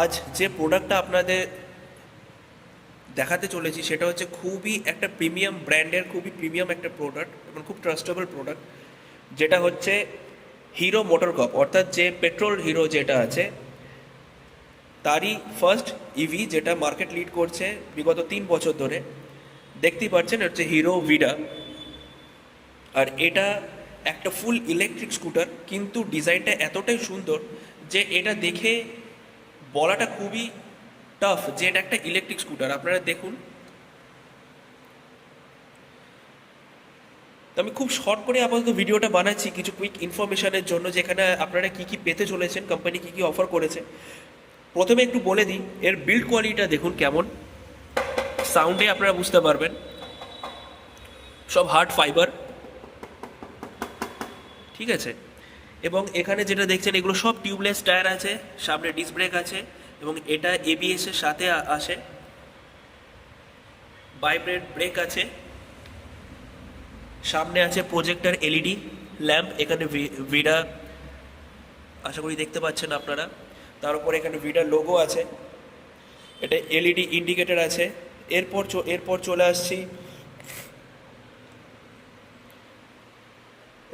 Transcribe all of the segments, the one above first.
আজ যে প্রোডাক্টটা আপনাদের দেখাতে চলেছি, সেটা হচ্ছে খুবই একটা প্রিমিয়াম ব্র্যান্ডের খুবই প্রিমিয়াম একটা প্রোডাক্ট এবং খুব ট্রাস্টেবল প্রোডাক্ট যেটা হচ্ছে হিরো মোটর কাপ অর্থাৎ যে পেট্রোল হিরো যেটা আছে, তারই ফার্স্ট ইভি যেটা মার্কেট লিড করছে বিগত তিন বছর ধরে। দেখতেই পাচ্ছেন হচ্ছে হিরো ভিডা আর এটা একটা ফুল ইলেকট্রিক স্কুটার কিন্তু ডিজাইনটা এতটাই সুন্দর যে এটা দেখে বলাটা খুবই টাফ যে এটা একটা ইলেকট্রিক স্কুটার আপনারা দেখুন। তো আমি খুব শর্ট করে আপাতত ভিডিওটা বানাচ্ছি, কিছু কুইক ইনফরমেশনের জন্য যেখানে আপনারা কি কি পেতে চলেছেন কোম্পানি কি কি অফার করেছে। প্রথমে একটু বলে দিই, এর বিল্ড কোয়ালিটিটা দেখুন কেমন। সাউন্ডে আপনারা বুঝতে পারবেন। সব হার্ড ফাইবার ঠিক আছে? এবং এখানে যেটা দেখছেন, এগুলো সব টিউবলেস টায়ার আছে, সামনে ডিস্ক ব্রেক আছে এবং এটা এবিএস এর সাথে আসে। ভাইব্রেট ব্রেক আছে। সামনে আছে প্রজেক্টর এলইডি ল্যাম্প এখানে ভিডা আশা করি দেখতে পাচ্ছেন আপনারা। তার উপরে এখানে ভিডার লোগো আছে। এটা এলইডি ইন্ডিকেটর আছে। এরপর এরপর চলে আসছি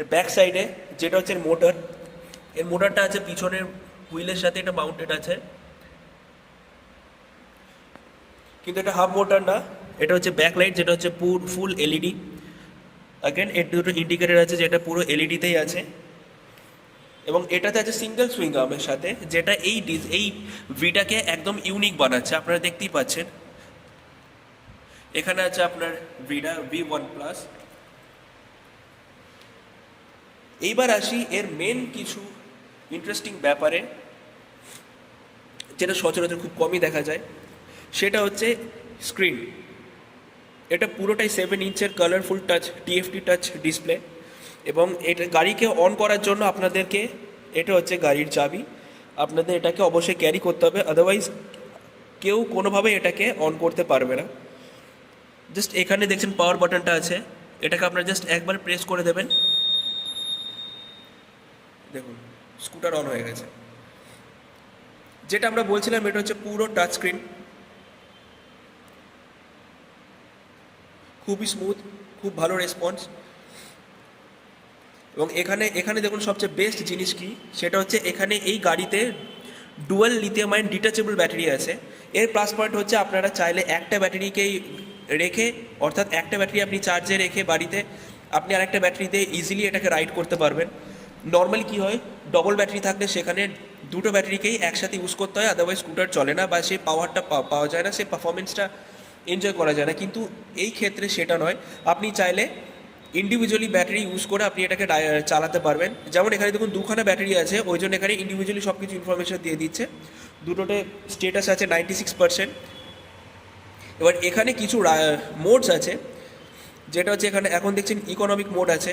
এর ব্যাক সাইডে যেটা হচ্ছে মোটর এর মোটরটা আছে পিছনের হুইলের সাথে এটা মাউন্টেড আছে। কিন্তু এটা হাফ মোটর না, এটা হচ্ছে ব্যাক লাইট যেটা হচ্ছে পুর ফুল এলইডি অ্যাগেন এর দুটো ইন্ডিকেটর আছে যেটা পুরো এলইডিতেই আছে। এবং এটাতে আছে সিঙ্গেল সুইং আর্মের সাথে, যেটা এই ডিজ এই ভিটাকে একদম ইউনিক বানাচ্ছে, আপনারা দেখতেই পাচ্ছেন। এখানে আছে আপনার ভিডা ভি ওয়ান প্লাস এইবার আসি এর মেন কিছু ইন্টারেস্টিং ব্যাপারে, যেটা সচরাচর খুব কমই দেখা যায়। সেটা হচ্ছে স্ক্রিন এটা পুরোটাই seven ইঞ্চের colourful touch TFT touch display এবং এটা গাড়িকে অন করার জন্য আপনাদেরকে এটা হচ্ছে গাড়ির চাবি। আপনাদের এটাকে অবশ্যই ক্যারি করতে হবে আদারওয়াইজ কেউ কোনোভাবে এটাকে অন করতে পারবে না। জাস্ট এখানে দেখছেন পাওয়ার বাটনটা আছে, এটাকে আপনারা জাস্ট একবার প্রেস করে দেবেন। দেখুন স্কুটার অন হয়ে গেছে। যেটা আমরা বলছিলাম, এটা হচ্ছে পুরো টাচ স্ক্রিন খুবই স্মুথ খুব ভালো রেসপন্স এবং এখানে এখানে দেখুন, সবচেয়ে বেস্ট জিনিস কি? সেটা হচ্ছে এখানে এই গাড়িতে dual lithium ion detachable battery আছে। এর প্লাস পয়েন্ট হচ্ছে আপনারা চাইলে একটা ব্যাটারিকেই রেখে, অর্থাৎ একটা ব্যাটারি আপনি চার্জে রেখে বাড়িতে, আপনি আরেকটা ব্যাটারিতে ইজিলি এটাকে রাইড করতে পারবেন। নর্মালি কি হয়? ডবল ব্যাটারি থাকলে সেখানে দুটো ব্যাটারিকেই একসাথে ইউজ করতে হয় আদারওয়াইজ স্কুটার চলে না বা সেই পাওয়ারটা পাওয়া যায় না সেই পারফরমেন্সটা এনজয় করা যায় না। কিন্তু এই ক্ষেত্রে সেটা নয়। আপনি চাইলে ইন্ডিভিজুয়ালি ব্যাটারি ইউজ করে আপনি এটাকে চালাতে পারবেন। যেমন এখানে দেখুন দুখানা ব্যাটারি আছে, ওই জন্য এখানে ইন্ডিভিজুয়ালি সব কিছু ইনফরমেশন দিয়ে দিচ্ছে। দুটোতে স্টেটাস আছে নাইনটি সিক্স পার্সেন্ট এবার এখানে কিছু মোডস আছে। যেটা হচ্ছে এখানে এখন দেখছেন ইকোনমিক মোড আছে।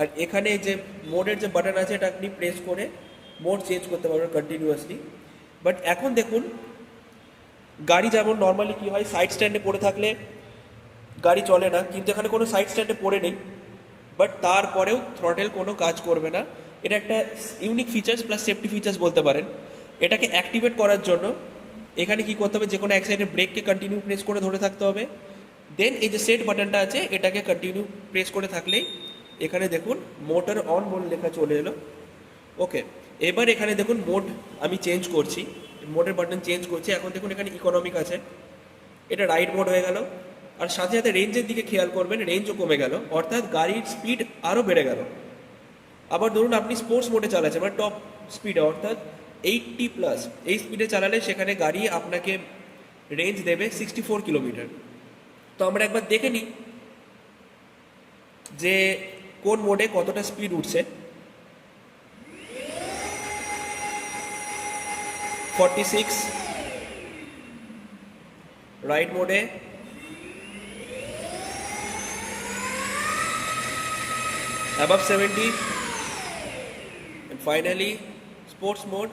আর এখানে যে মোডের যে বাটন আছে, এটা আপনি প্রেস করে মোড চেঞ্জ করতে পারবেন কন্টিনিউয়াসলি বাট এখন দেখুন, গাড়ি যেমন নর্মালি কী হয় সাইড স্ট্যান্ডে পড়ে থাকলে গাড়ি চলে না, কিন্তু এখানে কোনো সাইড স্ট্যান্ডে পড়ে নেই। বাট তারপরেও থ্রটেল কোনো কাজ করবে না। এটা একটা unique features plus safety features বলতে পারেন। এটাকে অ্যাক্টিভেট করার জন্য এখানে কি করতে হবে, যে কোনো এক সাইডে ব্রেককে কন্টিনিউ প্রেস করে ধরে থাকতে হবে। দেন এই যে সেট বাটনটা আছে, এটাকে কন্টিনিউ প্রেস করে থাকলেই এখানে দেখুন মোটর অন বলে লেখা চলে এলো। ওকে এবার এখানে দেখুন মোড আমি চেঞ্জ করছি। মোডের বাটন চেঞ্জ করছি। এখন দেখুন, এখানে ইকোনমিক আছে। এটা রাইট মোড হয়ে গেল। আর সাথে সাথে রেঞ্জের দিকে খেয়াল করবেন রেঞ্জও কমে গেল। অর্থাৎ গাড়ির স্পিড আরও বেড়ে গেল। আবার ধরুন, আপনি স্পোর্টস মোডে চালাচ্ছেন মানে টপ স্পিডে অর্থাৎ এইটটি প্লাস এই স্পিডে চালালে সেখানে গাড়ি আপনাকে রেঞ্জ দেবে সিক্সটি ফোর কিলোমিটার তো আমরা একবার দেখে নিই যে কোন মোডে কতটা স্পিড উঠছে ফর্টি সিক্স রাইড মোডে above 70 and finally sports mode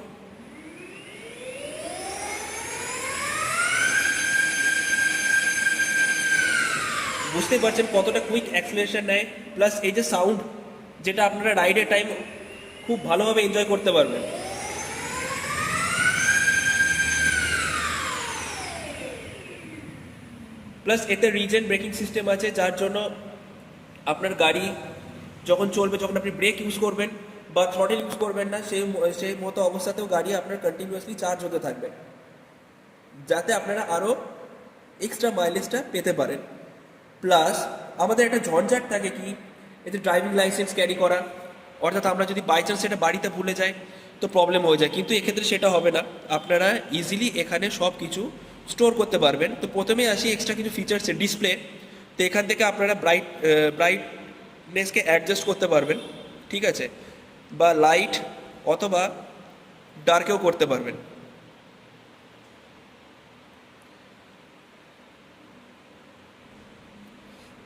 বুঝতেই পারছেন কতটা কুইক অ্যাক্সিলারেশন নেয় প্লাস এই যে সাউন্ড যেটা আপনারা রাইডের টাইম খুব ভালোভাবে এনজয় করতে পারবেন। প্লাস এতে রিজেন ব্রেকিং সিস্টেম আছে, যার জন্য আপনার গাড়ি যখন চলবে, যখন আপনি ব্রেক ইউজ করবেন বা থ্রটেল ইউজ করবেন না, সেই সেই মতো অবস্থাতেও গাড়ি আপনার কন্টিনিউয়াসলি চার্জ হতে থাকবে। যাতে আপনারা আরও এক্সট্রা মাইলেজটা পেতে পারেন। প্লাস আমাদের একটা ঝঞ্ঝাট থাকে কি এতে ড্রাইভিং লাইসেন্স ক্যারি করা, অর্থাৎ আমরা যদি বাই চান্স সেটা বাড়িতে ভুলে যাই, তো প্রবলেম হয়ে যায়। কিন্তু এক্ষেত্রে সেটা হবে না। আপনারা ইজিলি এখানে সব কিছু স্টোর করতে পারবেন। তো প্রথমে আসি এক্সট্রা কিছু ফিচার্স ডিসপ্লে তো এখান থেকে আপনারা ব্রাইট ব্রাইটনেসকে অ্যাডজাস্ট করতে পারবেন। ঠিক আছে? বা লাইট অথবা ডার্কেও করতে পারবেন।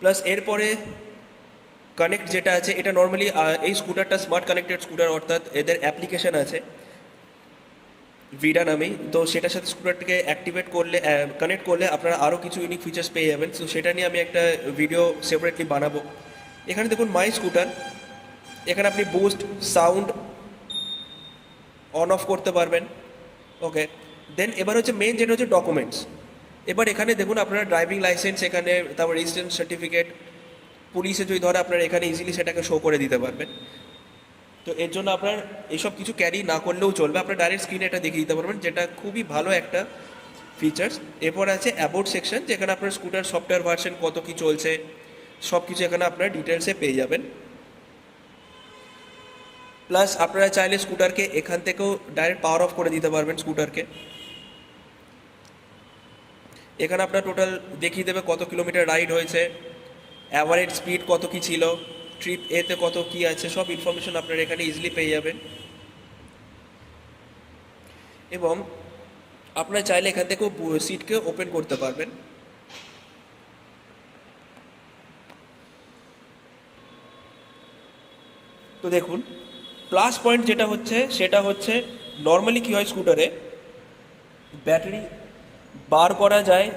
প্লাস এরপরে কানেক্ট যেটা আছে, এটা নর্মালি এই স্কুটারটা স্মার্ট কানেক্টেড স্কুটার অর্থাৎ এদের অ্যাপ্লিকেশন আছে ভিডা নামেই। তো সেটার সাথে স্কুটারটিকে অ্যাক্টিভেট করলে কানেক্ট করলে আপনারা আরও কিছু ইউনিক ফিচার্স পেয়ে যাবেন। তো সেটা নিয়ে আমি একটা ভিডিও সেপারেটলি বানাবো। এখানে দেখুন মাই স্কুটার এখানে আপনি বুস্ট সাউন্ড অন অফ করতে পারবেন। ওকে দেন এবার হচ্ছে মেন যেটা হচ্ছে ডকুমেন্টস এবার এখানে দেখুন আপনার ড্রাইভিং লাইসেন্স এখানে তারপর রেজিস্ট্রেশন সার্টিফিকেট পুলিশে যদি ধরে আপনারা এখানে ইজিলি সেটাকে শো করে দিতে পারবেন। তো এর জন্য আপনার এইসব কিছু ক্যারি না করলেও চলবে। আপনার ডাইরেক্ট স্ক্রিনে এটা দেখিয়ে দিতে পারবেন, যেটা খুবই ভালো একটা ফিচার্স এরপর আছে অ্যাবাউট সেকশন যেখানে আপনার স্কুটার সফটওয়্যার ভার্সন কত কি চলছে সব কিছু এখানে আপনার ডিটেলসে পেয়ে যাবেন। প্লাস আপনারা চাইলে স্কুটারকে এখান থেকেও ডাইরেক্ট পাওয়ার অফ করে দিতে পারবেন স্কুটারকে এখানে আপনার টোটাল দেখিয়ে দেবে কত কিলোমিটার রাইড হয়েছে অ্যাভারেজ স্পিড কত কি ছিল ট্রিপ এতে কত কি আছে, সব ইনফরমেশন আপনারা এখানে ইজিলি পেয়ে যাবেন। এবং আপনারা চাইলে এখান থেকেও সিটকে ওপেন করতে পারবেন। তো দেখুন প্লাস পয়েন্ট যেটা হচ্ছে, সেটা হচ্ছে নর্মালি কী হয় স্কুটারে ব্যাটারি বার করা যায়,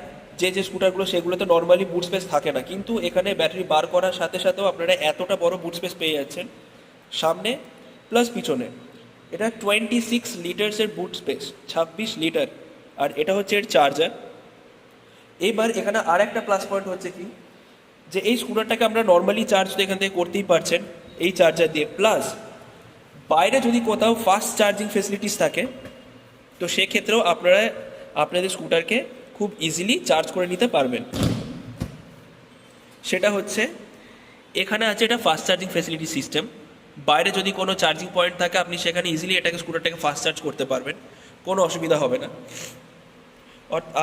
যে যে স্কুটারগুলো সেগুলোতে নর্মালি বুট স্পেস থাকে না। কিন্তু এখানে ব্যাটারি বার করার সাথে সাথেও আপনারা এতটা বড় বুট স্পেস পেয়ে যাচ্ছেন। সামনে প্লাস পিছনে। এটা টোয়েন্টি সিক্স লিটার্সের বুট স্পেস ছাব্বিশ লিটার আর এটা হচ্ছে এর চার্জার এইবার এখানে আর একটা প্লাস পয়েন্ট হচ্ছে কি? যে, এই স্কুটারটাকে আমরা নর্মালি চার্জ তো এখান থেকে করতেই পারছেন, এই চার্জার দিয়ে। প্লাস বাইরে যদি কোথাও ফাস্ট চার্জিং ফেসিলিটিস থাকে, তো সেক্ষেত্রেও আপনারা আপনাদের স্কুটারকে খুব ইজিলি চার্জ করে নিতে পারবেন। সেটা হচ্ছে, এখানে আছে এটা ফাস্ট চার্জিং ফেসিলিটি সিস্টেম বাইরে যদি কোনো চার্জিং পয়েন্ট থাকে, আপনি সেখানে ইজিলি এটাকে, স্কুটারটাকে ফাস্ট চার্জ করতে পারবেন। কোনো অসুবিধা হবে না।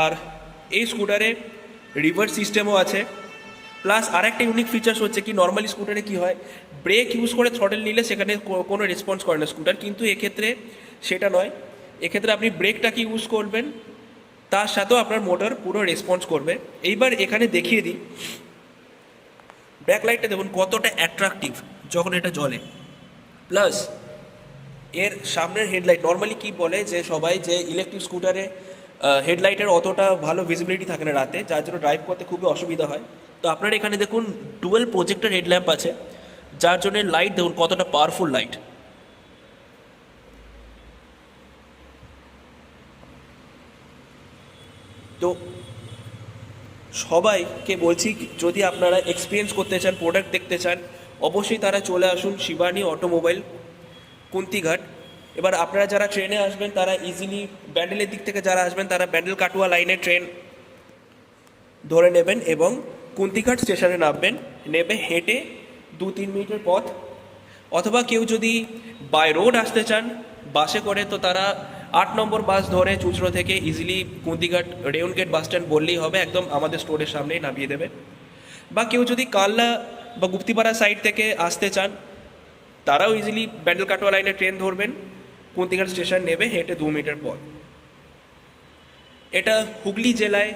আর এই স্কুটারে রিভার্স সিস্টেমও আছে। প্লাস আরেকটা ইউনিক ফিচার্স হচ্ছে কি নর্মালি স্কুটারে কি হয় ব্রেক ইউজ করে থ্রটেল নিলে সেখানে কোনো রেসপন্স করে না স্কুটার। কিন্তু এক্ষেত্রে সেটা নয়। এক্ষেত্রে আপনি ব্রেকটাকে ইউজ করবেন। তার সাথেও আপনার মোটর পুরো রেসপন্স করবে। এইবার এখানে দেখিয়ে দিই। ব্যাকলাইটটা দেখুন কতটা অ্যাট্রাকটিভ যখন এটা জ্বলে। প্লাস এর সামনের হেডলাইট নর্মালি কি বলে যে সবাই যে ইলেকট্রিক স্কুটারে হেডলাইটের অতটা ভালো ভিজিবিলিটি থাকে না রাতে, যার জন্য ড্রাইভ করতে খুবই অসুবিধা হয়। তো আপনার এখানে দেখুন ডুয়েল প্রজেক্টর হেডল্যাম্প আছে, যার জন্য লাইট দেখুন কতটা পাওয়ারফুল লাইট তো সবাইকে বলছি, যদি আপনারা এক্সপিরিয়েন্স করতে চান প্রোডাক্ট দেখতে চান, অবশ্যই তারা চলে আসুন শিবানী অটোমোবাইল, কুন্তিঘাট। এবার আপনারা যারা ট্রেনে আসবেন, তারা ইজিলি ব্যান্ডেলের দিক থেকে যারা আসবেন, তারা ব্যান্ডেল কাটুয়া লাইনে ট্রেন ধরে নেবেন এবং কুন্তিঘাট স্টেশনে নামবেন। নেবে হেঁটে দু তিন মিনিটের পথ। অথবা কেউ যদি বাই রোড আসতে চান, বাসে করে, তো তারা আট নম্বর বাস ধরে চুচড়ো থেকে ইজিলি কুন্তিঘাট রেউন গেট বাস স্ট্যান্ড বললেই হবে, একদম আমাদের স্টোরের সামনেই নামিয়ে দেবে। বা কেউ যদি কাল্লা বা গুপ্তিপাড়া সাইড থেকে আসতে চান, তারাও ইজিলি ব্যান্ডেল কাটোয়া লাইনে ট্রেন ধরবেন, কুন্তিঘাট স্টেশন নেবে, হেঁটে দু মিনিটের পর এটা হুগলি জেলায়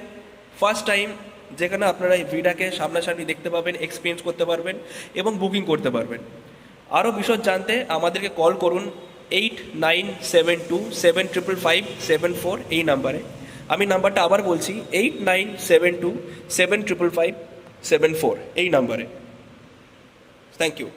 ফার্স্ট টাইম যেখানে আপনারা এই ভিডাকে সামনাসামনি দেখতে পাবেন এক্সপিরিয়েন্স করতে পারবেন এবং বুকিং করতে পারবেন। আরও বিশদ জানতে আমাদেরকে কল করুন eight nine seven two seven triple five seven four এই নাম্বারে। আমি নাম্বারটা আবার বলছি eight nine seven two seven triple five seven four এই নাম্বারে। Thank you